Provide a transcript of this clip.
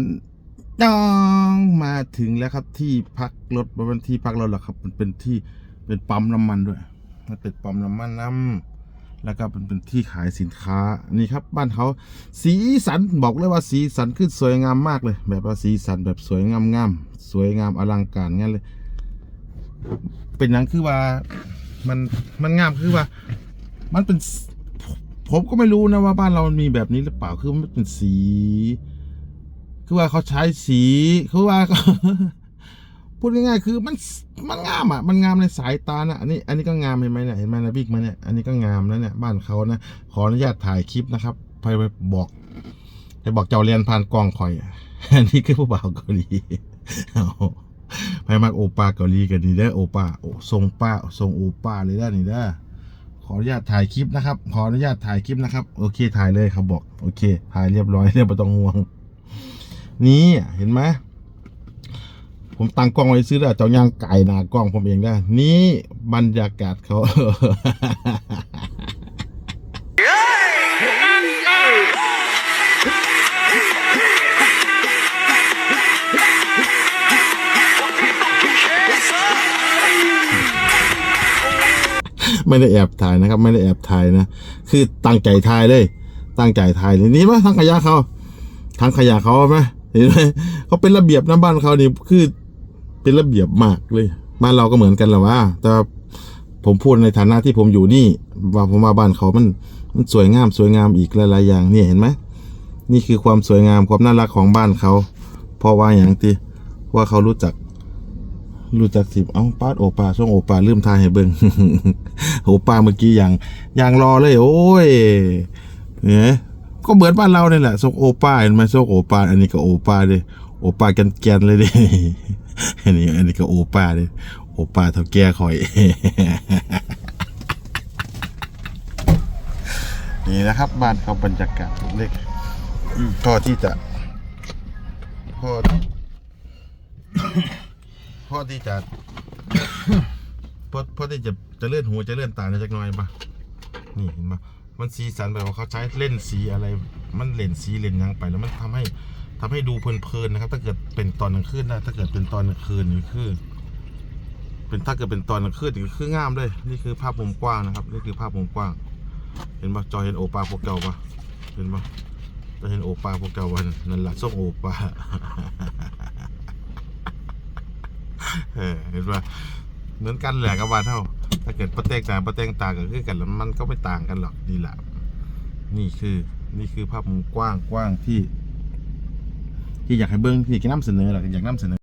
นน้องมาถึงแล้วครับที่พักรถบนที่พักรถหรอกครับ มันเป็นที่เป็นปั๊มน้ำมันด้วย มันเป็นปั๊มน้ำมันน้ำแล้วก็เป็นเป็นที่ขายสินค้านี่ครับ บ้านเขาสีสันบอกเลยว่าสีสันขึ้นสวยงามมากเลย แบบว่าสีสันแบบสวยงามงามสวยงามอลังการงั้นเลย เป็นหยังคือว่ามันมันงามคือว่า มันเป็นผมก็ไม่รู้นะว่าบ้านเรามันมีแบบนี้หรือเปล่าคือมันเป็นสี คือว่าเขาใช้สีคือว่าพูดง่ายๆคือมันมันงามอะมันงามในสายตานะอันนี้อันนี้ก็งามเห็นไหมเนี่ยเห็นไหมนะบิ๊กมาเนี่ยอันนี้ก็งามแล้วเนี่ยบ้านเขานะขออนุญาตถ่ายคลิปนะครับไปไปบอกไปบอกเจ้าเรียนผ่านกล้องคอยอันนี้คือผู้บ่าวเกาหลีไปมากโอป้าเกาหลีกันดีเด้โอป้าโอทรงป้าทรงโอป้าเลยได้นี่เด้ขออนุญาตถ่ายคลิปนะครับ ขออนุญาตถ่ายคลิปนะครับ โอเคถ่ายเลยเขาบอก โอเค ถ่ายเรียบร้อยเรียบไม่ต้องห่วง นี่เห็นไหมผมตั้งกล้องไว้ซื้อแล้วเจ้าย่างไก่หนากล้องผมเองได้นี่บรรยากาศเขาไม่ได้แอบถ่ายนะครับ ไม่ได้แอบถ่ายนะ คือตั้งใจถ่ายเลย ตั้งใจถ่ายเลยนี่ไหมทั้งขยะเขาทั้งขยะเขาไหม เห็นไหมเขาเป็นระเบียบนะบ้านเขานี่คือเป็นระเบียบมากเลยบ้านเราก็เหมือนกันแหละว่า แต่ผมพูดในฐานะที่ผมอยู่นี่ ว่าผมว่าบ้านเขามันมันสวยงามสวยงามอีกหลายๆอย่างเนี่ยเห็นไหมนี่คือความสวยงามความน่ารักของบ้านเขาเพราะว่าอย่างที่ว่าเขารู้จัก รู้จักสิเอ้าป้าโอปาช่วงโอปาลืมทายให้เบิ่งโอปาเมื่อกี้อย่างอย่างรอเลย โอ้ยเนี่ย ก็เหมือนบ้านเราเนี่ยแหละส่งโอป้าเห็นไหมส่งโอป้าอันนี้ก็โอป้าเลยโอป้าแกนๆเลยดิอันนี้อันนี้ก็โอป้าเลยโอป้าเท่าแก่คอยนี่นะครับบ้านเขาบรรยากาศเล็กอืมพอที่จะพอพอที่จะพอพอที่จะจะเลื่อนหูจะเลื่อนตาในจักหน่อยปะนี่เห็นปะ มันสีสันแบบว่าเขาใช้เล่นสีอะไร มันเล่นสีเล่นยังไป แล้วมันทำให้ทำให้ดูเพลินๆนะครับ ถ้าเกิดเป็นตอนกลางคืนนะถ้าเกิดเป็นตอนกลางคืนนี่คือ เป็นถ้าเกิดเป็นตอนกลางคืนนี่คืองามเลย นี่คือภาพมุมกว้างนะครับ นี่คือภาพมุมกว้าง เห็นปะจอเห็นโอปาพวกเก่าปะเห็นปะจะเห็นโอปาพวกเก่าวันนั่นแหละส่งโอปาเห็นปะเหมือนกันแหละกับวานเท่า ถ้าเกิดประเตงตาประเตงตาก็คือกันแล้วมันก็ไม่ต่างกันหรอกดีละนี่คือ นี่คือภาพมุมกว้างกว้างที่ ที่อยากให้เบิ้งที่อยากนำเสนอหรอกอยากนำเสนอ